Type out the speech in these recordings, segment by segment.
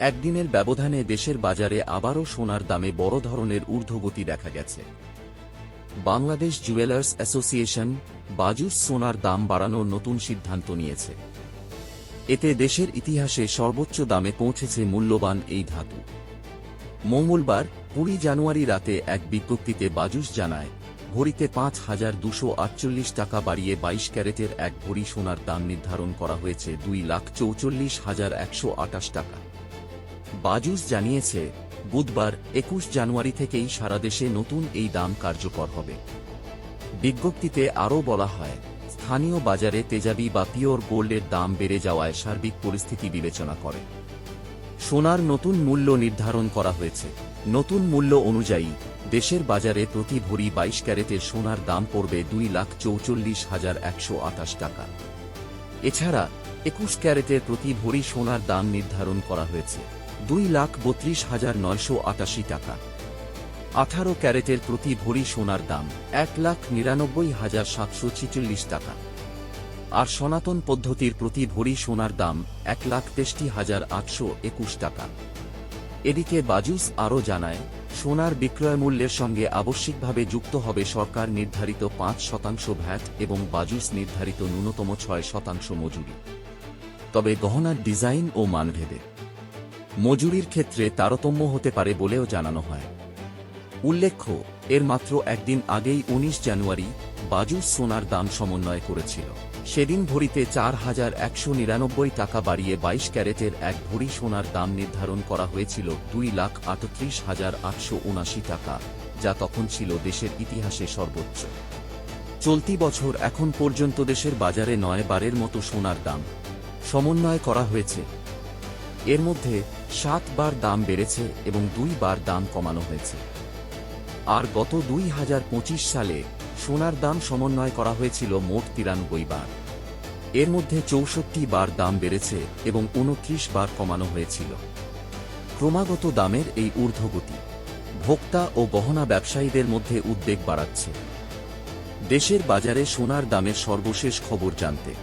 একদিনের ব্যবধানে দেশের বাজারে আবারও সোনার দামে বড় ধরনের ঊর্ধ্বগতি দেখা গেছে। বাংলাদেশ জুয়েলার্স অ্যাসোসিয়েশন বাজুস সোনার দাম বাড়ানোর নতুন সিদ্ধান্ত নিয়েছে। এতে দেশের ইতিহাসে সর্বোচ্চ দামে পৌঁছেছে মূল্যবান এই ধাতু। মঙ্গলবার, কুড়ি জানুয়ারি রাতে এক বিজ্ঞপ্তিতে বাজুস জানায়, ভরিতে পাঁচ হাজার দুশো আটচল্লিশ টাকা বাড়িয়ে বাইশ ক্যারেটের এক ভরি সোনার দাম নির্ধারণ করা হয়েছে দুই লাখ চৌচল্লিশ হাজার একশো আটাশ টাকা। বাজুস জানিয়েছে, বুধবার একুশ জানুয়ারি থেকেই সারা দেশে নতুন এই দাম কার্যকর হবে। বিজ্ঞপ্তিতে আরও বলা হয়, স্থানীয় বাজারে তেজাবি বা পিওর গোল্ডের দাম বেড়ে যাওয়ায় সার্বিক পরিস্থিতি বিবেচনা করে। সোনার নতুন মূল্য নির্ধারণ করা হয়েছে। নতুন মূল্য অনুযায়ী, দেশের বাজারে প্রতি ভরি বাইশ ক্যারেটের সোনার দাম পড়বে দুই লাখ চৌচল্লিশ হাজার একশো আঠাশ টাকা। এছাড়া, একুশ ক্যারেটের প্রতি ভরি সোনার দাম নির্ধারণ করা হয়েছে। দুই লাখ বত্রিশ হাজার নয়শো আটাশি টাকা। আঠারো ক্যারেটের প্রতি ভরি সোনার দাম এক লাখ নিরানব্বই হাজার সাতশো ছিচল্লিশ টাকা। আর সনাতন পদ্ধতির প্রতি ভরি সোনার দাম এক লাখ তেষ্টি হাজার আটশো একুশ টাকা। এদিকে বাজুস আরও জানায়, সোনার বিক্রয় মূল্যের সঙ্গে আবশ্যিকভাবে যুক্ত হবে সরকার নির্ধারিত পাঁচ শতাংশ ভ্যাট এবং বাজুস নির্ধারিত ন্যূনতম ছয় শতাংশ মজুরি। তবে গহনার ডিজাইন ও মানভেদে মজুরির ক্ষেত্রে তারতম্য হতে পারে বলেও জানানো হয়। উল্লেখ্য, এর মাত্র একদিন আগেই ১৯ জানুয়ারি বাজুস সোনার দাম সমন্বয় করেছিল। সেদিন ভরিতে চার হাজার একশো নিরানব্বই টাকা বাড়িয়ে বাইশ ক্যারেটের এক ভরি সোনার দাম নির্ধারণ করা হয়েছিল দুই লাখ আটত্রিশ হাজার আটশো উনাশি টাকা, যা তখন ছিল দেশের ইতিহাসে সর্বোচ্চ। চলতি বছর এখন পর্যন্ত দেশের বাজারে নয় বারের মতো সোনার দাম সমন্বয় করা হয়েছে। এর মধ্যে সাত বার দাম বেড়েছে এবং দুই বার দাম কমানো হয়েছে। আর গত দুই হাজার পঁচিশ সালে সোনার দাম সমন্বয় করা হয়েছিল মোট তিরানব্বই বার। এর মধ্যে চৌষট্টি বার দাম বেড়েছে এবং উনত্রিশ বার কমানো হয়েছিল। ক্রমাগত দামের এই ঊর্ধ্বগতি ভোক্তা ও গহনা ব্যবসায়ীদের মধ্যে উদ্বেগ বাড়াচ্ছে। দেশের বাজারে সোনার দামের সর্বশেষ খবর জানতে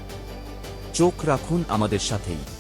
চোখ রাখুন আমাদের সাথেই।